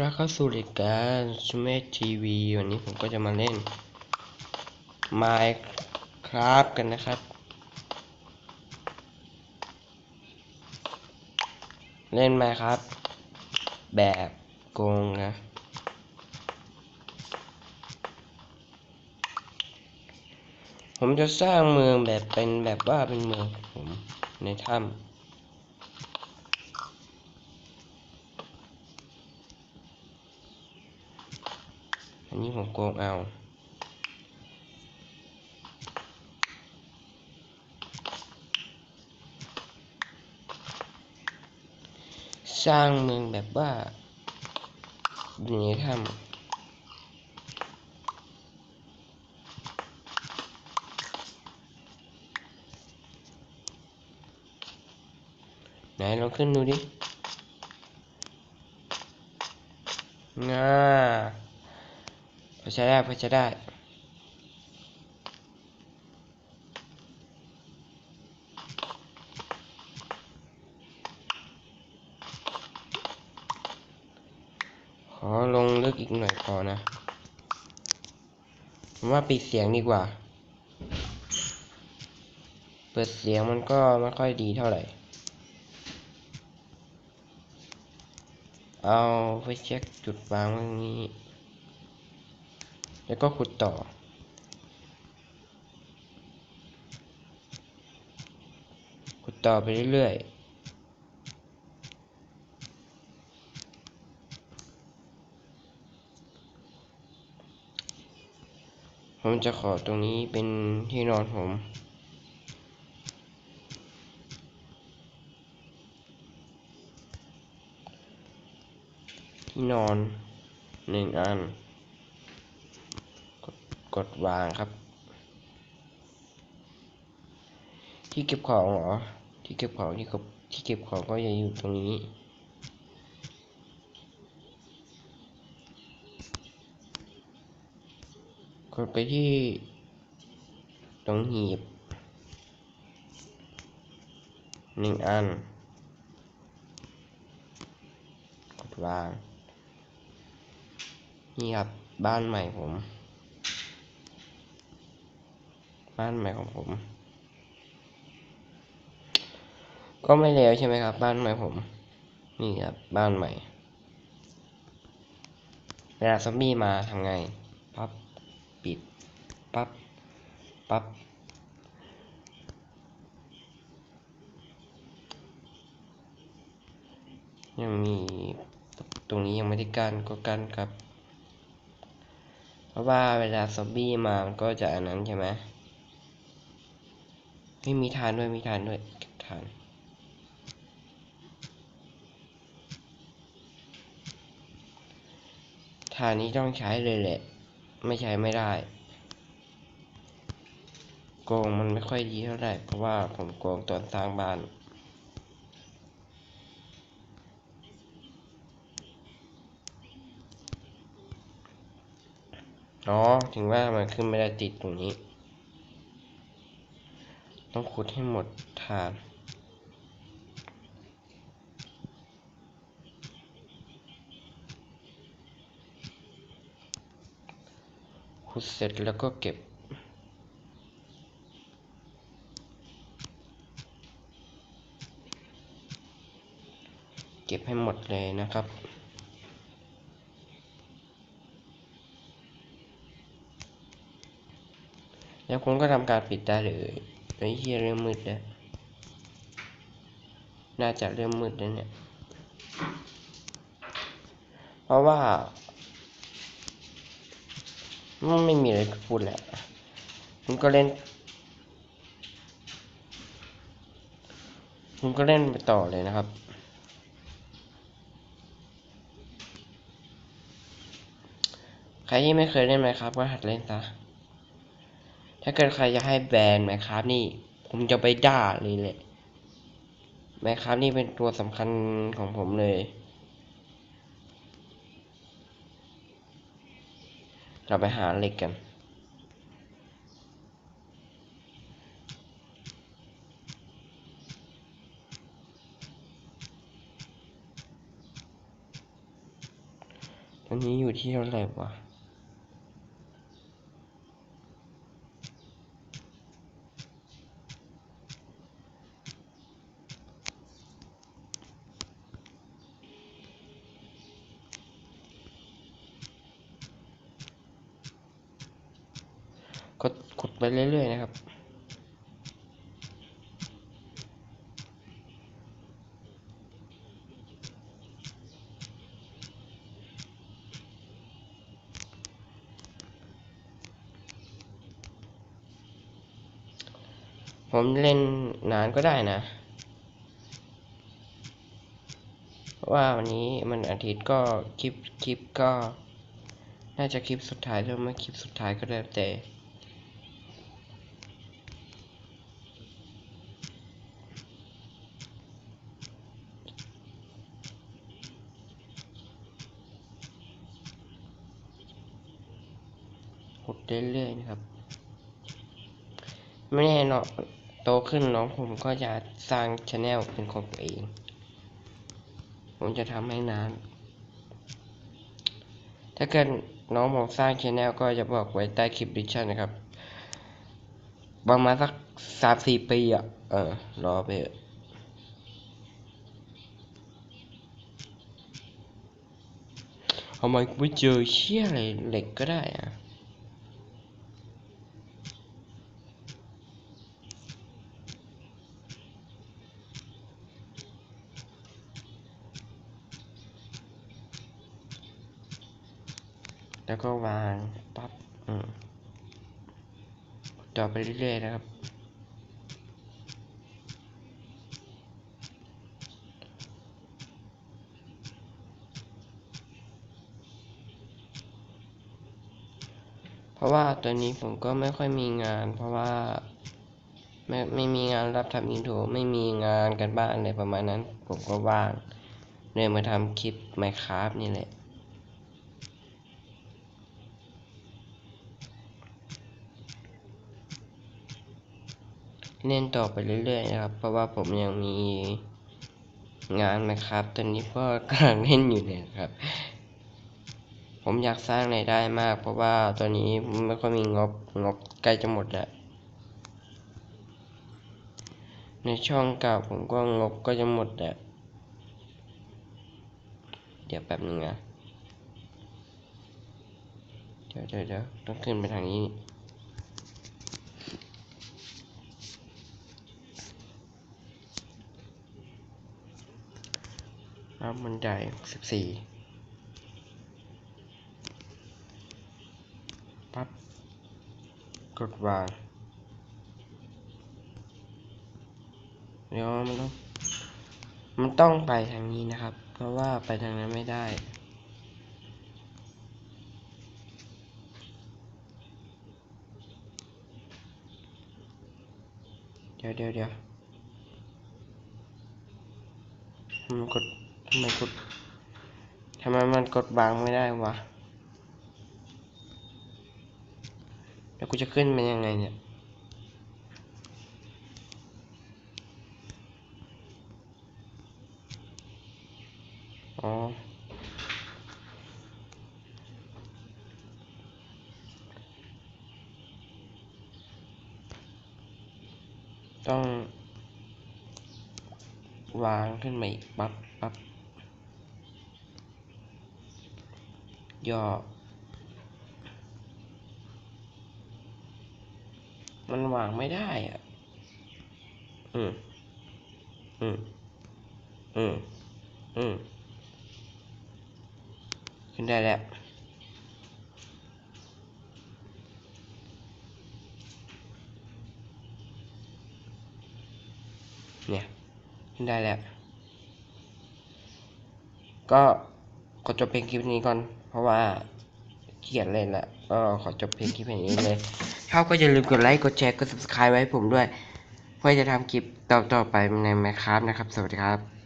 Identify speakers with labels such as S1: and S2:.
S1: รับเข้าสู่รายการชเมทีวีวันนี้ผมก็จะมาเล่น Minecraft กันนะครับ เล่น Minecraft แบบโกงนะ ผมจะสร้างเมืองแบบเป็นแบบว่าเป็นเมืองของผมในถ้ำ อันนี้ผมโกงเอาสร้างเมืองแบบว่าอยู่ในถ้ำไหนลองขึ้นดูดิง่า พอใช้ได้พอใช้ได้ขอลงลึกอีกหน่อยพอนะผมว่าปิดเสียงดีกว่า เปิดเสียงมันก็ไม่ค่อยดีเท่าไหร่ เอาไปเช็คจุดวางตรงนี้ แล้วก็ขุดต่อ ขุดต่อไปเรื่อยๆผมจะขอตรงนี้เป็นที่นอนผม ที่นอนหนึ่งอัน กดวางครับ ที่เก็บของเหรอ ที่เก็บของที่เก็บที่เก็บของก็จะอยู่ตรงนี้กดไปที่ตรงหีบหนึ่งอัน กดวาง นี่ครับ บ้านใหม่ผม บ้านใหม่ของผม ก็ไม่เลวใช่ไหมครับ บ้านใหม่ผม นี่ครับบ้านใหม่ เวลาซอมบี้มาทำไง ปั๊บ ปิด ปั๊บ ปั๊บยังมีตรงนี้ยังไม่ได้กันก็กันครับ เพราะว่าเวลาซอมบี้มามันก็จะอันนั้นใช่ไหม ไม่มีทานด้วยมีทานด้วยทานทานนี้ต้องใช้เลยแหละ ไม่ใช้ไม่ได้ โกงมันไม่ค่อยดีเท่าไหร่เพราะว่าผมโกงตอนสร้างบ้านอ๋อ ถึงว่ามันขึ้นไม่ได้ติดตรงนี้ ต้องขุดให้หมดฐาน ขุดเสร็จแล้วก็เก็บเก็บให้หมดเลยนะครับ แล้วคุณก็ทำการปิดได้เลย ไอ้เหี้ยเริ่มมืดแล้ว น่าจะเริ่มมืดแล้วเนี่ย เพราะว่าไม่มีอะไรพูดแหละผมก็เล่นผมก็เล่นไปต่อเลยนะครับ ใครที่ไม่เคยเล่นไหมครับก็หัดเล่นซะ ถ้าเกิดใครจะให้แบนไหมครับนี่ ผมจะไปด่าเลยแหละไหมครับนี่เป็นตัวสำคัญของผมเลย เราไปหาเหล็กกัน ตอนนี้อยู่ที่เท่าไหร่วะ กดกดไปเรื่อยๆนะครับ ผมเล่นนานก็ได้นะเพราะว่าวันนี้มันอาทิตย์ก็คลิปคลิปก็ น่าจะคลิปสุดท้ายหรือไม่คลิปสุดท้ายก็แล้วแต่ ดเรื่อยๆนะครับ ไม่แน่เนอนโตขึ้นน้องผมก็จะสร้างช anel เป็นของตัวเอง ผมจะทำให้นานถ้าเกิดน้องผมสร้างช anel ก็จะบอกไว้ใต้คลิปดิชั่นนะครับ ประมาณสักสามสี่ปีอะ เออ รอไปเถอะทำไมกูไม่เจอเชี่ยอะไรเหล็กก็ได้อะ แล้วก็วางปั๊บต่อไปเรื่อยๆนะครับ เพราะว่าตอนนี้ผมก็ไม่ค่อยมีงาน เพราะว่าไม่ไม่มีงานรับทำอินโทรไม่มีงานกันบ้านอะไรประมาณนั้น ผมก็ว่างเลยมาทำคลิป Minecraft นี่แหละ เล่นต่อไปเรื่อยๆนะครับ เพราะว่าผมยังมีงานนะครับ ตอนนี้ก็กำลังเล่นอยู่เนี่ยครับ ผมอยากสร้างรายได้มาก เพราะว่าตอนนี้ไม่ค่อยมีงบงบใกล้จะหมดแล้วในช่องเก่าผมก็งบก็จะหมดแล้วเดี๋ยวแป๊บนึงนะ เดี๋ยวเดี๋ยวต้องขึ้นไปทางนี้ ครับบันไดสิบสี่ปั๊บ กดวางเดี๋ยวมันต้อง มันต้องไปทางนี้นะครับ เพราะว่าไปทางนั้นไม่ได้เดี๋ยวเดี๋ยวเดี๋ยวมันกด ทำไมกดทำไมมันกดบางไม่ได้วะ แล้วกูจะขึ้นมันยังไงเนี่ยอ๋อต้องวางขึ้นมาอีกปั๊บปั๊บ ย่อ มันวางไม่ได้อะ อืม อืม อืม อืม ขึ้นได้แล้วเนี่ยขึ้นได้แล้ว ก็ขอจบเพลงคลิปนี้ก่อน เพราะว่าเขียนเล่นละก็ขอจบเพลงคลิปนี้เลยชอบก็อย่าลืมกดไลค์กดแชร์กด subscribe ไว้ให้ผมด้วย เพื่อจะทำคลิปต่อๆไปในแมคคัพนะครับ สวัสดีครับ